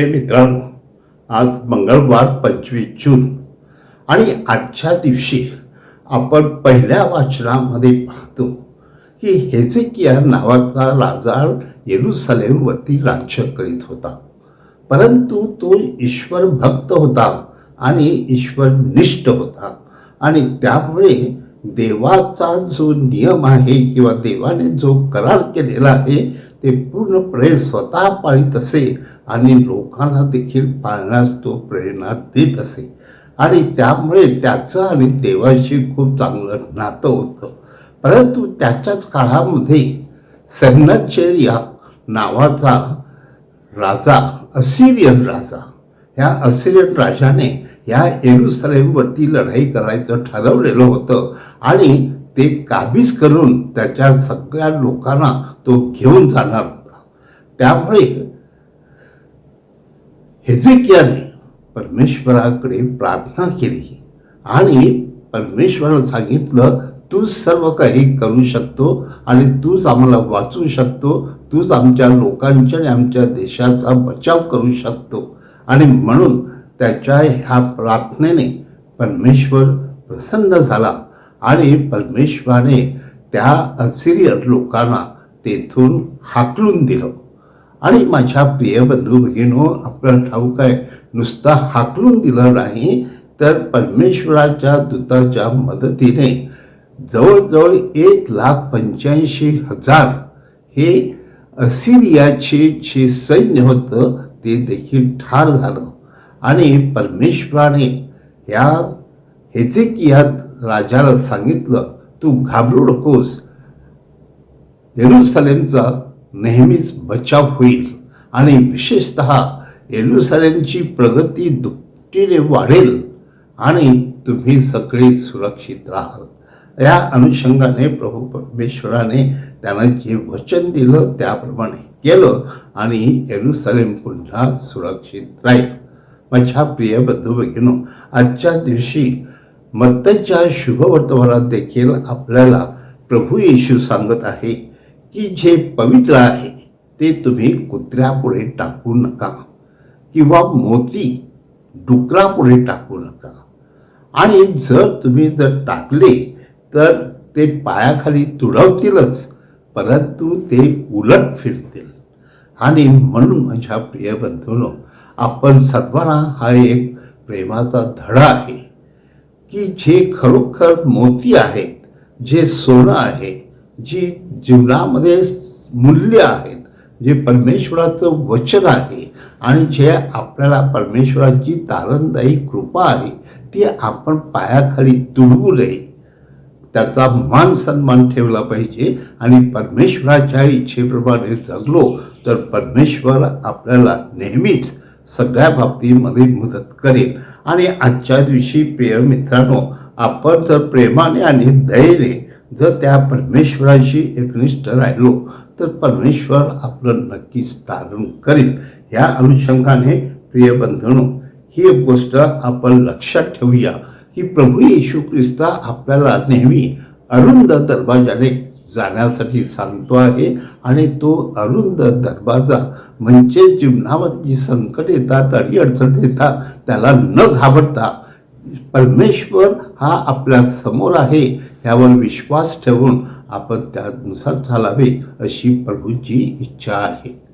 हे मित्रांनो आज मंगळवार पंचवीस जून. आणि आजच्या दिवशी आपण पहिल्या वाचनामध्ये पाहतो की हेझेकिया नावाचा राजा येरुसलेमवरती राज्य करीत होता. परंतु तो ईश्वर भक्त होता आणि ईश्वरनिष्ठ होता. आणि त्यामुळे देवाचा जो नियम आहे किंवा देवाने जो करार केलेला आहे ते पूर्णपणे स्वतः पाळीत असे आणि लोकांना देखील पाळण्यास तो प्रेरणा देत असे. आणि त्यामुळे त्याचं आणि देवाशी खूप चांगलं नातं होतं. परंतु त्याच्याच काळामध्ये सेन्नचेरिया नावाचा राजा असिरियन राजा ह्या असिरियन राजाने ह्या एरुसलेमवरती लढाई करायचं ठरवलेलं होतं. आणि ते काबीज करून त्याच्या सगळ्या लोकांना तो घेऊन जाणार होता. त्यामुळे हेजेकियाने परमेश्वराकडे प्रार्थना केली आणि परमेश्वराला सांगितलं तूच सर्व काही करू शकतो आणि तूच आम्हाला वाचू शकतो तूच आमच्या लोकांच्या आणि आमच्या देशाचा बचाव करू शकतो. आणि म्हणून त्याच्या ह्या प्रार्थनेने परमेश्वर प्रसन्न झाला. आणि परमेश्वराने त्या असिरियन लोकांना तेथून हाकलून दिलं. आणि माझ्या प्रिय बंधू भगिनो आपल्याला ठाऊक आहे नुसता हाकलून दिलं नाही तर परमेश्वराच्या दूताच्या मदतीने जवळजवळ एक लाख पंच्याऐंशी हजार हे असिरियाचे जे सैन्य होतं ते देखील ठार झालं. आणि परमेश्वराने या हेजेकिया राजाला सांगितलं तू घाबरू नकोस. येरुसलेमचा नेहमीच बचाव होईल आणि विशेषत येरुसलेमची प्रगती दुपटीने वाढेल आणि तुम्ही सगळे सुरक्षित राहाल. या अनुषंगाने प्रभू परमेश्वराने त्यांना जे वचन दिलं त्याप्रमाणे केलं आणि येरुसलेम पुन्हा सुरक्षित राहील. माझ्या प्रिय बंधू भगिनो आजच्या दिवशी मत्तच्या शुभवर्तमानात देखील आपल्याला प्रभू येशू सांगत आहे की जे पवित्र आहे ते तुम्ही कुत्र्यापुढे टाकू नका किंवा मोती डुकरापुढे टाकू नका. आणि जर तुम्ही जर टाकले तर ते पायाखाली तुडवतीलच परंतु ते उलट फिरतील. आणि म्हणून माझ्या प्रिय बंधूंनो आपण सर्वांना हा एक प्रेमाचा धडा आहे. की जे खरोखर मोती आहेत जे सोनं आहे जी जीवनामध्ये मूल्य आहेत जे परमेश्वराचं वचन आहे आणि जे आपल्याला परमेश्वराची तारणदायी कृपा आहे ती आपण पायाखाली तुडवू नये त्याचा मान सन्मान ठेवला पाहिजे आणि परमेश्वराच्या इच्छेप्रमाणे जगलो तर परमेश्वर आपल्याला नेहमीच सगळ्या बाबतीमध्ये मदत करेल. आणि आजच्या दिवशी प्रिय मित्रांनो आपण जर प्रेमाने आणि दयेने जर त्या परमेश्वराशी एकनिष्ठ राहिलो तर परमेश्वर आपलं नक्कीच तारण करेल. या अनुषंगाने प्रिय बंधनो ही एक गोष्ट आपण लक्षात ठेवूया की प्रभू येशू ख्रिस्ता आपल्याला नेहमी अरुंद दरवाजाने जाण्यासाठी सांगतो आहे. आणि तो अरुंद दरवाजा म्हणजे जीवनामध्ये जी संकट येतात अडीअडचण येतात त्याला न घाबरता परमेश्वर हा आपल्यासमोर आहे यावर विश्वास ठेवून आपण त्यानुसार चालावे अशी प्रभूची इच्छा आहे.